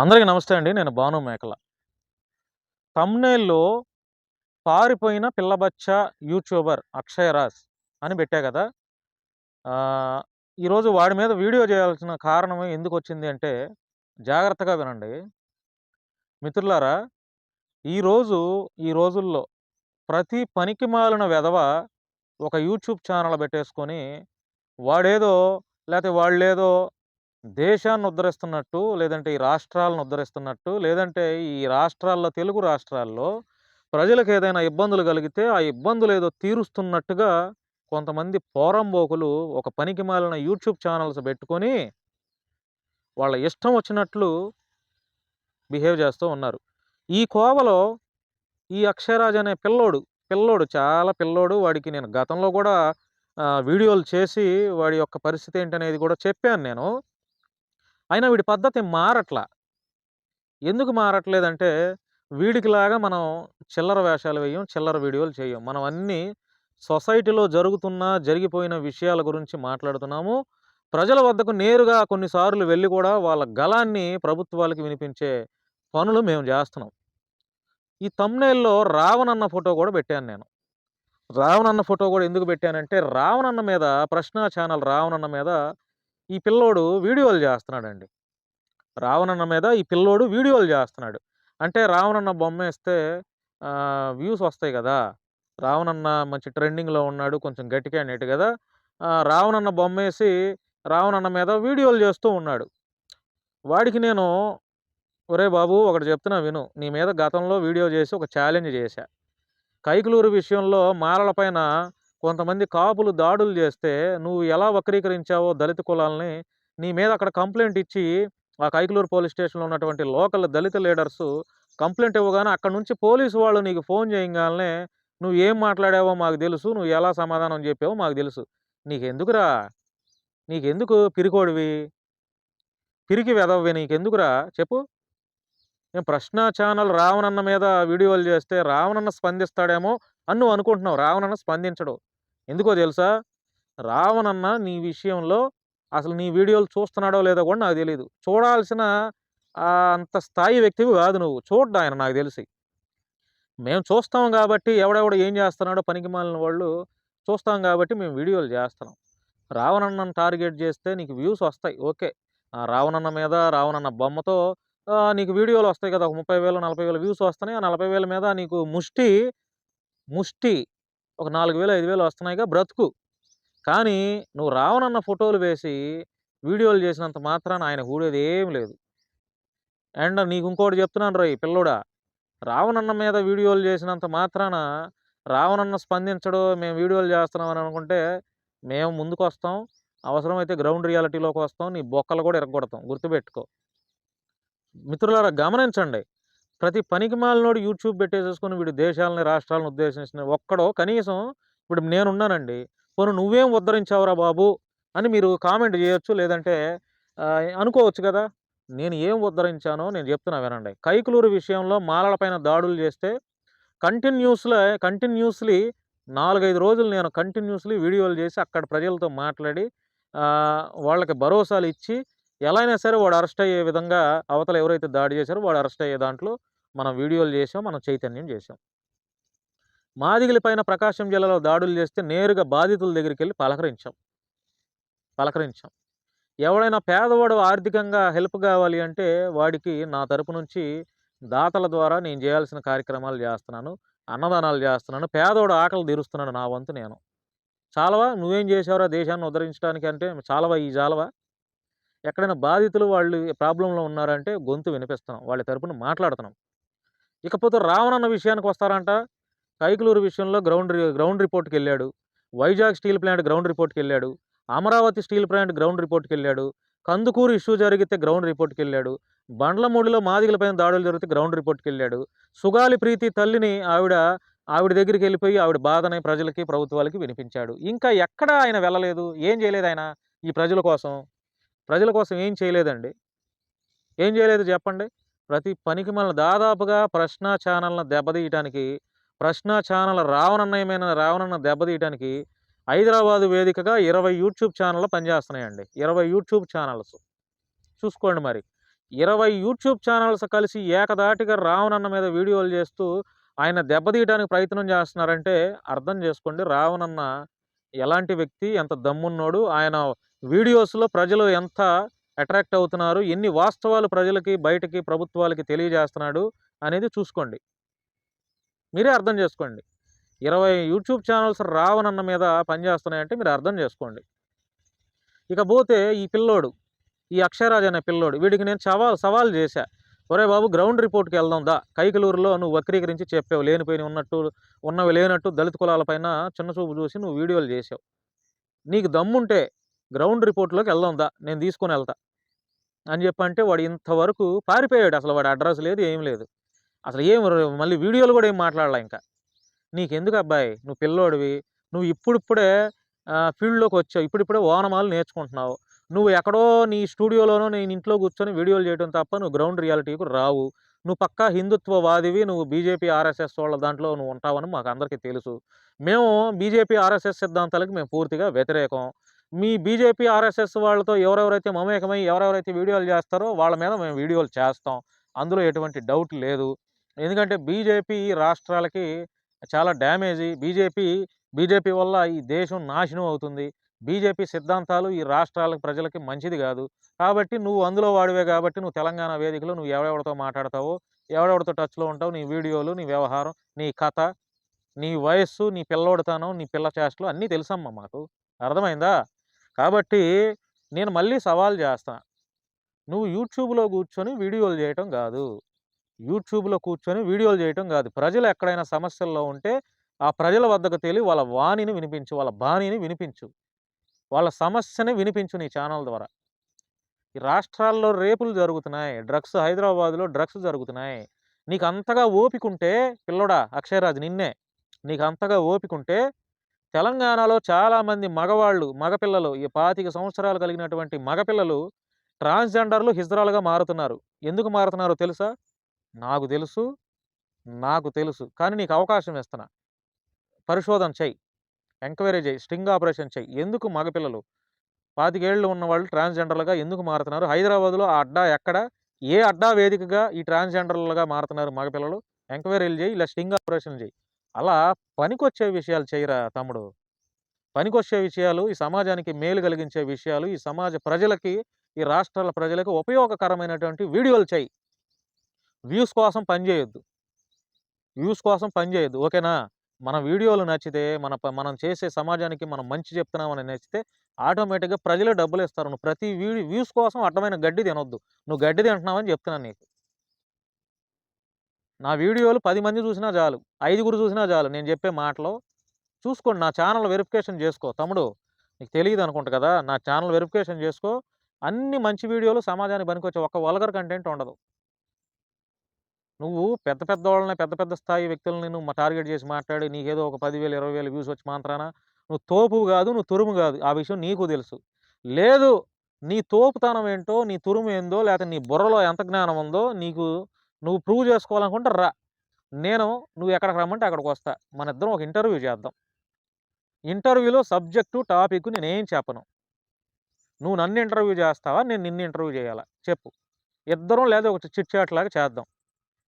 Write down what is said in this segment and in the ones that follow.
అందరికీ నమస్తే అండి. నేను భాను మేకల. తమ్నేల్లో పారిపోయిన పిల్లబచ్చ యూట్యూబర్ అక్షయ్ రాజ్ అని పెట్టా కదా ఈరోజు వాడి మీద వీడియో చేయాల్సిన కారణం ఎందుకొచ్చింది అంటే, జాగ్రత్తగా వినండి. మిత్రులారా, ఈరోజు ఈ రోజుల్లో ప్రతి పనికి మాలిన వెధవ ఒక యూట్యూబ్ ఛానల్ పెట్టేసుకొని, వాడేదో లేకపోతే వాళ్ళేదో దేశాన్ని ఉద్ధరిస్తున్నట్టు, లేదంటే ఈ రాష్ట్రాలను ఉద్ధరిస్తున్నట్టు, లేదంటే ఈ రాష్ట్రాల్లో తెలుగు రాష్ట్రాల్లో ప్రజలకేదైనా ఇబ్బందులు కలిగితే, ఆ ఇబ్బందులు ఏదో తీరుస్తున్నట్టుగా కొంతమంది పోరంబోకులు ఒక పనికి మాలిన యూట్యూబ్ ఛానల్స్ పెట్టుకొని వాళ్ళ ఇష్టం వచ్చినట్లు బిహేవ్ చేస్తూ ఉన్నారు. ఈ కోవలో ఈ అక్షయరాజ్ అనే పిల్లోడు, పిల్లోడు చాలా పిల్లోడు. వాడికి నేను గతంలో కూడా వీడియోలు చేసి వాడి యొక్క పరిస్థితి ఏంటనేది కూడా చెప్పాను నేను. అయినా వీడి పద్ధతి మారట్ల. ఎందుకు మారట్లేదంటే, వీడికిలాగా మనం చిల్లర వేషాలు వేయం, చిల్లర వీడియోలు చేయం. మనం అన్నీ సొసైటీలో జరుగుతున్న, జరిగిపోయిన విషయాల గురించి మాట్లాడుతున్నాము. ప్రజల వద్దకు నేరుగా కొన్నిసార్లు వెళ్ళి కూడా వాళ్ళ గళాన్ని ప్రభుత్వాలకి వినిపించే పనులు మేము చేస్తున్నాం ఈ తమ్నేల్లో రావణన్న ఫోటో కూడా పెట్టాను నేను. రావణన్న ఫోటో కూడా ఎందుకు పెట్టానంటే, రావణన్న మీద ప్రశ్న ఛానల్ రావణన్న మీద ఈ పిల్లోడు వీడియోలు చేస్తున్నాడండి రావణన్న మీద ఈ పిల్లోడు వీడియోలు చేస్తున్నాడు అంటే రావణన్న బొమ్మ వేస్తే వ్యూస్ వస్తాయి కదా రావణన్న మంచి ట్రెండింగ్‌లో ఉన్నాడు. కొంచెం గట్టిగా అనేటి కదా రావణన్న బొమ్మ వేసి రావణన్న మీద వీడియోలు చేస్తూ ఉన్నాడు. వాడికి నేను ఒరే బాబు! ఒకటి చెప్తున్నా విను. నీ మీద గతంలో వీడియో చేసి ఒక ఛాలెంజ్ చేశా కైకులూరు విషయంలో మాలల పైన కొంతమంది కాపులు దాడులు చేస్తే నువ్వు ఎలా వక్రీకరించావో దళిత కులాలని నీ మీద అక్కడ కంప్లైంట్ ఇచ్చి, ఆ కైకలూరు పోలీస్ స్టేషన్‌లో ఉన్నటువంటి లోకల్ దళిత లీడర్స్ కంప్లైంట్ ఇవ్వగానే అక్కడ నుంచి పోలీసు వాళ్ళు నీకు ఫోన్ చేయగానే నువ్వు ఏం మాట్లాడావో మాకు తెలుసు. నువ్వు ఎలా సమాధానం చెప్పావో మాకు తెలుసు. నీకెందుకురా? నీకెందుకు పిరికోడివి? పిరికి వెధవవి నీకెందుకురా చెప్పు? నేను ప్రశ్న ఛానల్ రావణన్న మీద వీడియోలు చేస్తే రావణన్న స్పందిస్తాడేమో అని నువ్వు అనుకుంటున్నావు. రావణన్న స్పందించడు. ఎందుకో తెలుసా? రావణన్న నీ విషయంలో అసలు నీ వీడియోలు చూస్తున్నాడో లేదో కూడా నాకు తెలియదు చూడాల్సిన అంత స్థాయి వ్యక్తివి కాదు నువ్వు. చూడ్డు ఆయన నాకు తెలిసి. మేము చూస్తాం కాబట్టి ఎవడెవడ ఏం చేస్తున్నాడో పనికి మాలిన వాళ్ళు చూస్తాం కాబట్టి మేము వీడియోలు చేస్తున్నాం రావణన్నను టార్గెట్ చేస్తే నీకు వ్యూస్ వస్తాయి. ఓకే. ఆ రావణన్న మీద రావణన్న బొమ్మతో నీకు వీడియోలు వస్తాయి కదా ఒక ముప్పై వేలలో నలభై వేల వ్యూస్ వస్తున్నాయి. ఆ నలభై వేల మీద నీకు ముష్టి, ముష్టి ఒక 4,000, 5,000 వస్తున్నాయిగా బ్రతుకు. కానీ నువ్వు రావణన్న ఫోటోలు వేసి వీడియోలు చేసినంత మాత్రాన ఆయన ఊడేది ఏం లేదు. అండ్ నీకు ఇంకోటి చెప్తున్నాను రేయ్ పిల్లోడా! రావణన్న మీద వీడియోలు చేసినంత మాత్రాన రావణన్న స్పందించడు, మేము వీడియోలు చేస్తున్నాం అని అనుకుంటే, మేము ముందుకొస్తాం. అవసరమైతే గ్రౌండ్ రియాలిటీలోకి వస్తాం నీ బొక్కలు కూడా ఇరగొడతాం గుర్తుపెట్టుకో. మిత్రులారా గమనించండి. ప్రతి పనికి మాలినోడు యూట్యూబ్ పెట్టేసేసుకొని వీడు దేశాలని, రాష్ట్రాలను ఉద్దేశించిన ఒక్కడో కనీసం ఇప్పుడు నేనున్నానండి. పోను నువ్వేం ఉద్ధరించావురా బాబు! అని మీరు కామెంట్ చేయొచ్చు లేదంటే అనుకోవచ్చు కదా నేను ఏం ఉద్ధరించానో నేను చెప్తున్నా వినండి. కైకులూరు విషయంలో మాలలపైన దాడులు చేస్తే కంటిన్యూస్లో కంటిన్యూస్‌లీ 4, 5 రోజులు నేను కంటిన్యూస్‌లీ వీడియోలు చేసి అక్కడ ప్రజలతో మాట్లాడి వాళ్ళకి భరోసాలు ఇచ్చి ఎలా అయినా సరే వాడు అరెస్ట్ అయ్యే విధంగా అవతల ఎవరైతే దాడి చేశారో వాడు అరెస్ట్ అయ్యే దాంట్లో మనం వీడియోలు చేసాం మనం చైతన్యం చేసాం మాదిగల పైన ప్రకాశం జిల్లాలో దాడులు చేస్తే నేరుగా బాధితుల దగ్గరికి వెళ్ళి పలకరించాం. పలకరించాం. ఎవడైనా పేదవాడు ఆర్థికంగా హెల్ప్ కావాలి అంటే వాడికి నా తరపు నుంచి దాతల ద్వారా నేను చేయాల్సిన కార్యక్రమాలు చేస్తున్నాను అన్నదానాలు చేస్తున్నాను పేదవాడు ఆకలి తీరుస్తున్నాను నా వంతు నేను. చాలవా? నువ్వేం చేసావురా దేశాన్ని ఉద్ధరించడానికి అంటే చాలవా ఈ చాలవా ఎక్కడైనా బాధితులు వాళ్ళు ప్రాబ్లంలో ఉన్నారంటే గొంతు వినిపిస్తున్నాం. వాళ్ళ తరపున మాట్లాడుతున్నాం. ఇకపోతే రావణన్న విషయానికొస్తారంట. కైకులూరు విషయంలో గ్రౌండ్ గ్రౌండ్ రిపోర్ట్కి వెళ్ళాడు వైజాగ్ స్టీల్ ప్లాంట్ గ్రౌండ్ రిపోర్ట్కి వెళ్ళాడు అమరావతి స్టీల్ ప్లాంట్ గ్రౌండ్ రిపోర్ట్‌కెళ్ళాడు. కందుకూరు ఇష్యూ జరిగితే గ్రౌండ్ రిపోర్ట్కి వెళ్ళాడు బండ్లమూడిలో మాదిగలపైన దాడులు జరిగితే గ్రౌండ్ రిపోర్ట్కి వెళ్ళాడు సుగాలి ప్రీతి తల్లిని ఆవిడ ఆవిడ దగ్గరికి వెళ్ళిపోయి ఆవిడ బాధని ప్రజలకి, ప్రభుత్వాలకి వినిపించాడు. ఇంకా ఎక్కడ ఆయన వెళ్ళలేదు. ఏం జేయలేదాయన ఈ ప్రజల కోసం? ప్రజల కోసం ఏం చేయలేదండి. ఏం చేయలేదు చెప్పండి ప్రతి పనికి మన దాదాపుగా ప్రశ్న ఛానల్ని దెబ్బతీయటానికి, ప్రశ్న ఛానల్ రావణన్నయమైన రావణన్న దెబ్బతీయటానికి హైదరాబాదు వేదికగా 20 యూట్యూబ్ ఛానళ్ళు పనిచేస్తున్నాయండి ఇరవై యూట్యూబ్ ఛానల్స్ చూసుకోండి మరి. ఇరవై యూట్యూబ్ ఛానల్స్ కలిసి ఏకధాటిగా రావణన్న మీద వీడియోలు చేస్తూ ఆయన దెబ్బతీయడానికి ప్రయత్నం చేస్తున్నారంటే అర్థం చేసుకోండి రావణన్న ఎలాంటి వ్యక్తి ఎంత దమ్మున్నోడు ఆయన వీడియోస్లో ప్రజలు ఎంత అట్రాక్ట్ అవుతున్నారు. ఎన్ని వాస్తవాలు ప్రజలకి బయటకి ప్రభుత్వాలకి తెలియజేస్తున్నాడు అనేది చూసుకోండి. మీరే అర్థం చేసుకోండి. ఇరవై యూట్యూబ్ ఛానల్స్ రావణన్న మీద పనిచేస్తున్నాయంటే మీరు అర్థం చేసుకోండి. ఇకపోతే ఈ పిల్లోడు ఈ అక్షయరాజ్ అనే పిల్లోడు వీడికి నేను సవాల్ సవాల్ చేశా. ఒరే బాబు గ్రౌండ్ రిపోర్ట్కి వెళ్దాం దా. కైకలూరులో నువ్వు వక్రీకరించి చెప్పావు. లేనిపోయిన ఉన్నట్టు ఉన్నవి లేనట్టు దళిత కులాలపైన చిన్న చూపు చూసి నువ్వు వీడియోలు చేసావు నీకు దమ్ముంటే గ్రౌండ్ రిపోర్ట్లోకి వెళ్దాం దా నేను తీసుకొని వెళ్తా. అని చెప్పంటే వాడు ఇంతవరకు పారిపోయాడు. అసలు వాడు అడ్రస్ లేదు ఏం లేదు. అసలు ఏం మళ్ళీ వీడియోలు కూడా ఏం మాట్లాడలా ఇంకా. నీకెందుకు అబ్బాయి? నువ్వు పిల్లోడివి. నువ్వు ఇప్పుడిప్పుడే ఫీల్డ్లోకి వచ్చావు. ఇప్పుడిప్పుడే ఓనమాలు నేర్చుకుంటున్నావు. నువ్వు ఎక్కడో నీ స్టూడియోలోనో నేను ఇంట్లో కూర్చొని వీడియోలు చేయడం తప్ప నువ్వు గ్రౌండ్ రియాలిటీకి రావు. నువ్వు పక్కా హిందుత్వవాదివి. నువ్వు బీజేపీ ఆర్ఎస్ఎస్ వాళ్ళ దాంట్లో నువ్వు ఉంటావని మాకు అందరికీ తెలుసు. మేము బీజేపీ ఆర్ఎస్ఎస్ సిద్ధాంతాలకు మేము పూర్తిగా వ్యతిరేకం. మీ బీజేపీ ఆర్ఎస్ఎస్ వాళ్ళతో ఎవరెవరైతే మమేకమై ఎవరెవరైతే వీడియోలు చేస్తారో వాళ్ళ మీద మేము వీడియోలు చేస్తాం. అందులో ఎటువంటి డౌట్ లేదు. ఎందుకంటే బీజేపీ రాష్ట్రాలకి చాలా డ్యామేజీ. బీజేపీ బీజేపీ వల్ల ఈ దేశం నాశనం అవుతుంది. బీజేపీ సిద్ధాంతాలు ఈ రాష్ట్రాల ప్రజలకి మంచిది కాదు. కాబట్టి నువ్వు అందులో వాడివే కాబట్టి నువ్వు తెలంగాణ వేదికలో నువ్వు ఎవరెవరితో మాట్లాడతావో ఎవడెవడితో టచ్లో ఉంటావు నీ వీడియోలు నీ వ్యవహారం నీ కథ నీ వయస్సు నీ పిల్లోడితనం నీ పిల్ల చేష్టలు అన్నీ తెలుసమ్మా మాకు. అర్థమైందా? కాబట్టి నేను మళ్ళీ సవాల్ చేస్తా. నువ్వు యూట్యూబ్లో కూర్చొని వీడియోలు చేయటం కాదు. యూట్యూబ్లో కూర్చొని వీడియోలు చేయటం కాదు. ప్రజలు ఎక్కడైనా సమస్యల్లో ఉంటే ఆ ప్రజల వద్దకు తెలియ వాళ్ళ వాణిని వినిపించు వాళ్ళ బాణిని వినిపించు. వాళ్ళ సమస్యని వినిపించు నీ ఛానల్ ద్వారా. ఈ రాష్ట్రాల్లో రేపులు జరుగుతున్నాయి. డ్రగ్స్ హైదరాబాద్లో డ్రగ్స్ జరుగుతున్నాయి. నీకు అంతగా ఓపిక ఉంటే పిల్లడా అక్షయరాజ్ నిన్నే. నీకు అంతగా ఓపిక ఉంటే తెలంగాణలో చాలామంది మగవాళ్ళు మగపిల్లలు ఈ పాతిక సంవత్సరాలు కలిగినటువంటి మగపిల్లలు ట్రాన్స్జెండర్లు హిజ్రాలుగా మారుతున్నారు. ఎందుకు మారుతున్నారో తెలుసా? నాకు తెలుసు నాకు తెలుసు. కానీ నీకు అవకాశం ఇస్తున్నా. పరిశోధన చేయి ఎంక్వైరీ చేయి స్టింగ్ ఆపరేషన్ చెయ్యి. ఎందుకు మగపిల్లలు పాతికేళ్ళు ఉన్న వాళ్ళు ట్రాన్స్జెండర్లుగా ఎందుకు మారుతున్నారు? హైదరాబాద్లో ఆ అడ్డా ఎక్కడ? ఏ అడ్డా వేదికగా ఈ ట్రాన్స్జెండర్లుగా మారుతున్నారు మగపిల్లలు ఎంక్వైరీలు చేయి ఇలా స్టింగ్ ఆపరేషన్ చేయి అలా పనికొచ్చే విషయాలు చేయరా తమ్ముడు? పనికొచ్చే విషయాలు ఈ సమాజానికి మేలు కలిగించే విషయాలు ఈ సమాజ ప్రజలకి ఈ రాష్ట్రాల ప్రజలకు ఉపయోగకరమైనటువంటి వీడియోలు చేయి. వ్యూస్ కోసం పనిచేయొద్దు వ్యూస్ కోసం పనిచేయొద్దు ఓకేనా? మన వీడియోలు నచ్చితే మన మనం చేసే సమాజానికి మనం మంచి చెప్తున్నామని నచ్చితే ఆటోమేటిక్గా ప్రజలే డబ్బులు ఇస్తారు నువ్వు ప్రతి వీడియో వ్యూస్ కోసం అడ్డమైన గడ్డి తినొద్దు. నువ్వు గడ్డి తింటున్నావని చెప్తున్నాను నీకు. నా వీడియోలు పది మంది చూసినా చాలు ఐదుగురు చూసినా చాలు నేను చెప్పే మాటలు. చూసుకోండి నా ఛానల్ వెరిఫికేషన్ చేసుకో. తమ్ముడు నీకు తెలియదు అనుకుంటా కదా నా ఛానల్ వెరిఫికేషన్ చేసుకో. అన్ని మంచి వీడియోలు సమాజానికి పనికొచ్చే ఒక్క వల్గర్ కంటెంట్ ఉండదు. నువ్వు పెద్ద పెద్ద వాళ్ళని పెద్ద పెద్ద స్థాయి వ్యక్తులని నువ్వు టార్గెట్ చేసి మాట్లాడి నీకేదో ఒక పదివేలు ఇరవై వేలు వ్యూస్ వచ్చి మాత్రాన నువ్వు తోపు కాదు నువ్వు తురుము కాదు. ఆ విషయం నీకు తెలుసు. లేదు నీ తోపుతనం ఏంటో నీ తురుము ఏందో లేకపోతే నీ బుర్రలో ఎంత జ్ఞానం ఉందో నీకు నువ్వు ప్రూవ్ చేసుకోవాలనుకుంటే రా. నేను నువ్వు ఎక్కడికి రమ్మంటే అక్కడికి వస్తా. మన ఇద్దరం ఒక ఇంటర్వ్యూ చేద్దాం. ఇంటర్వ్యూలో సబ్జెక్టు టాపిక్ నేనేం చెప్పను. నువ్వు నన్ను ఇంటర్వ్యూ చేస్తావా? నేను నిన్ను ఇంటర్వ్యూ చేయాలా? చెప్పు. ఇద్దరం లేదా ఒక చిట్ చాట్ లాగా చేద్దాం.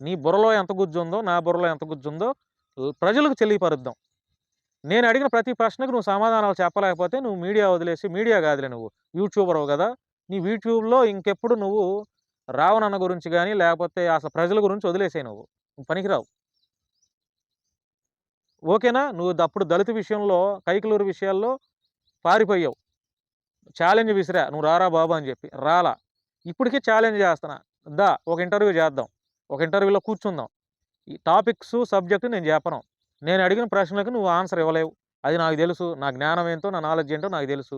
నీ బుర్రలో ఎంత గుజ్జుందో నా బుర్రలో ఎంత గుజ్జుందో ప్రజలకు తెలియపరుద్దాం. నేను అడిగిన ప్రతి ప్రశ్నకు నువ్వు సమాధానాలు చెప్పలేకపోతే నువ్వు మీడియా వదిలేసి మీడియా కాదులే నువ్వు. యూట్యూబర్ కదా. నీ యూట్యూబ్లో ఇంకెప్పుడు నువ్వు రావణన్న గురించి కానీ లేకపోతే అసలు ప్రజల గురించి వదిలేసాయి నువ్వు. నువ్వు పనికిరావు. ఓకేనా? నువ్వు అప్పుడు దళిత విషయంలో కైకలూరు విషయాల్లో పారిపోయావు. ఛాలెంజ్ విసిరా. నువ్వు రారా బాబు అని చెప్పి. రాలా. ఇప్పటికీ ఛాలెంజ్ చేస్తున్నా. దా ఒక ఇంటర్వ్యూ చేద్దాం. ఒక ఇంటర్వ్యూలో కూర్చుందాం. ఈ టాపిక్స్ సబ్జెక్టు నేను చెప్పను. నేను అడిగిన ప్రశ్నలకు నువ్వు ఆన్సర్ ఇవ్వలేవు. అది నాకు తెలుసు. నా జ్ఞానం ఏంటో నా నాలెడ్జ్ ఏంటో నాకు తెలుసు.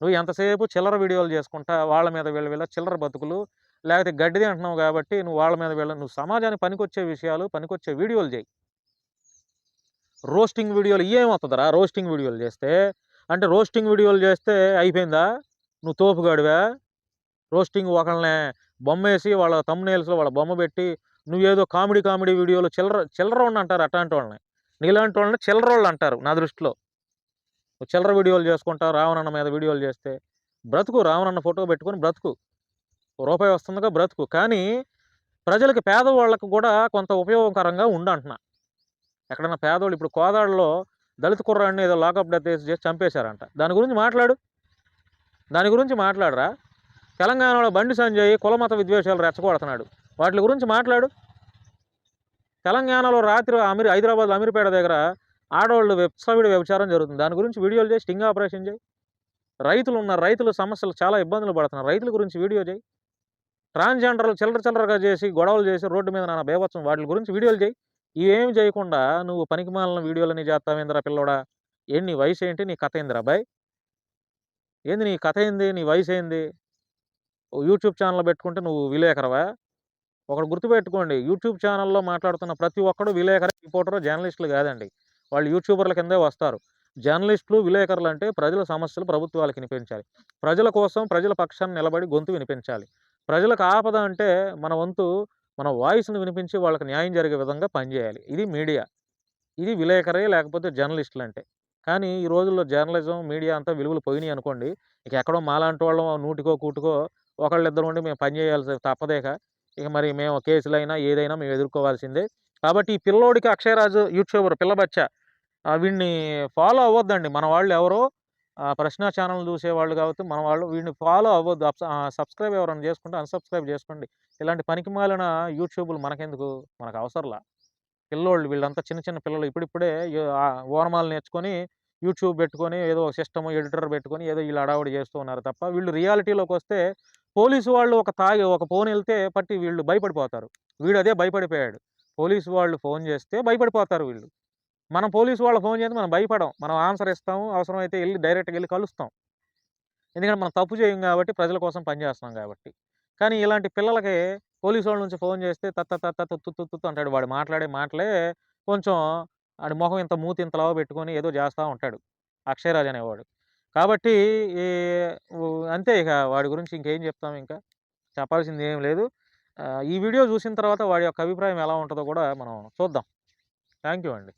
నువ్వు ఎంతసేపు చిల్లర వీడియోలు చేసుకుంటా వాళ్ళ మీద వీళ్ళ వీళ్ళ చిల్లర బతుకులు లేకపోతే గడ్డిది అంటున్నావు కాబట్టి నువ్వు వాళ్ళ మీద వెళ్ళ నువ్వు సమాజానికి పనికొచ్చే విషయాలు పనికొచ్చే వీడియోలు చేయి. రోస్టింగ్ వీడియోలు ఏమవుతుందిరా రోస్టింగ్ వీడియోలు చేస్తే అంటే రోస్టింగ్ వీడియోలు చేస్తే అయిపోయిందా? నువ్వు తోపుగాడివా? రోస్టింగ్ ఒకళ్ళనే బొమ్మ వేసి వాళ్ళ తమ్నేల్స్లో వాళ్ళ బొమ్మ పెట్టి నువ్వేదో కామెడీ కామెడీ వీడియోలు చిల్లర చిల్లర ఉన్న అంటారు అట్లాంటి వాళ్ళని. నీలాంటి వాళ్ళని చిల్లర వాళ్ళు అంటారు నా దృష్టిలో. చిల్లర వీడియోలు చేసుకుంటావు రావణన్న మీద వీడియోలు చేస్తే బ్రతుకు రావణన్న ఫోటో పెట్టుకొని బ్రతుకు. రూపాయి వస్తుందిగా బ్రతుకు. కానీ ప్రజలకి పేదవాళ్ళకు కూడా కొంత ఉపయోగకరంగా ఉండంటున్నా ఎక్కడన్నా పేదవాళ్ళు ఇప్పుడు కోదాడలో దళిత కుర్రాడిని ఏదో లాకప్ డెత్ చేసి చంపేశారంట. దాని గురించి మాట్లాడు. దాని గురించి మాట్లాడరా. తెలంగాణలో బండి సంజయ్ కులమత విద్వేషాలు రెచ్చగొడుతున్నాడు. వాటి గురించి మాట్లాడు. తెలంగాణలో రాత్రి అమీర్ హైదరాబాద్ అమీర్పేట దగ్గర ఆడవాళ్ళు వెబ్సైడ్ వ్యభిచారం జరుగుతుంది. దాని గురించి వీడియోలు చేయి స్టింగ్ ఆపరేషన్ చేయి. రైతులు ఉన్న రైతుల సమస్యలు చాలా ఇబ్బందులు పడుతున్నారు. రైతుల గురించి వీడియో చేయి. ట్రాన్స్జెండర్లు చిల్లర చిల్లరగా చేసి గొడవలు చేసి రోడ్డు మీద నాన్న బేవత్సం వాటి గురించి వీడియోలు చేయి. ఇవేమి చేయకుండా నువ్వు పనికిమాలిన వీడియోలని చేస్తావేంద్రా పిల్లోడా? ఏంటి నీ వయసు ఏంటి? నీ కథ ఏందిరా అబ్బాయి ఏంది నీ కథ ఏంది? నీ వయసు ఏంది? యూట్యూబ్ ఛానల్ పెట్టుకుంటే నువ్వు విలేకరవా? ఒకటి గుర్తుపెట్టుకోండి యూట్యూబ్ ఛానల్లో మాట్లాడుతున్న ప్రతి ఒక్కడు విలేకర రిపోర్టర్ జర్నలిస్టులు కాదండి. వాళ్ళు యూట్యూబర్ల కిందే వస్తారు. జర్నలిస్టులు విలేకరులు అంటే ప్రజల సమస్యలు ప్రభుత్వాలకు వినిపించాలి. ప్రజల కోసం ప్రజల పక్షాన్ని నిలబడి గొంతు వినిపించాలి. ప్రజలకు ఆపద అంటే మన వంతు మన వాయిస్ని వినిపించి వాళ్ళకి న్యాయం జరిగే విధంగా పనిచేయాలి ఇది మీడియా. ఇది విలేకరే లేకపోతే జర్నలిస్టులు అంటే కానీ ఈ రోజుల్లో జర్నలిజం మీడియా అంతా విలువలు పోయినాయి అనుకోండి. ఇక ఎక్కడో మాలాంటి వాళ్ళం నూటికో కూటుకో ఒకళ్ళిద్దరు ఉండి మేము పని చేయాల్సి తప్పదేక. ఇక మరి మేము కేసులైనా ఏదైనా మేము ఎదుర్కోవాల్సిందే. కాబట్టి ఈ పిల్లోడికి అక్షయరాజు యూట్యూబర్ పిల్లబచ్చ వీడిని ఫాలో అవ్వద్దండి. మన వాళ్ళు ఎవరో ప్రశ్న ఛానల్ చూసేవాళ్ళు కాబట్టి మన వాళ్ళు వీడిని ఫాలో అవ్వద్దు. సబ్స్క్రైబ్ ఎవరైనా చేసుకుంటే అన్సబ్స్క్రైబ్ చేసుకోండి. ఇలాంటి పనికిమాలిన యూట్యూబ్లు మనకెందుకు? మనకు అవసరంలా. పిల్లోళ్ళు వీళ్ళంతా చిన్న చిన్న పిల్లలు ఇప్పుడిప్పుడే ఓనమాలు నేర్చుకొని యూట్యూబ్ పెట్టుకొని ఏదో ఒక సిస్టమ్ ఎడిటర్ పెట్టుకొని ఏదో వీళ్ళు అడావుడి చేస్తూ ఉన్నారు తప్ప వీళ్ళు రియాలిటీలోకి వస్తే పోలీసు వాళ్ళు ఒక తాగి ఒక ఫోన్ వెళ్తే పట్టి వీళ్ళు భయపడిపోతారు. వీడు అదే భయపడిపోయాడు. పోలీసు వాళ్ళు ఫోన్ చేస్తే భయపడిపోతారు వీళ్ళు. మనం పోలీసు వాళ్ళు ఫోన్ చేస్తే మనం భయపడం. మనం ఆన్సర్ ఇస్తాము అవసరమైతే వెళ్ళి డైరెక్ట్గా వెళ్ళి కలుస్తాం. ఎందుకంటే మనం తప్పు చేయం కాబట్టి ప్రజల కోసం పనిచేస్తున్నాం కాబట్టి. కానీ ఇలాంటి పిల్లలకి పోలీసు వాళ్ళ నుంచి ఫోన్ చేస్తే తత్త తత్త తుత్తు తుత్తు అంటాడు. వాడు మాట్లాడే మాటలే కొంచెం ఆడి మొహం ఇంత మూతి ఇంతలా పెట్టుకొని ఏదో చేస్తూ ఉంటాడు. అక్షయరాజ్ అనేవాడు. కాబట్టి ఈ అంతే ఇక వాడి గురించి ఇంకేం చెప్తాం ఇంకా? చెప్పాల్సింది ఏం లేదు. ఈ వీడియో చూసిన తర్వాత వాడి యొక్క అభిప్రాయం ఎలా ఉంటుందో కూడా మనం చూద్దాం. థ్యాంక్ యూ అండి.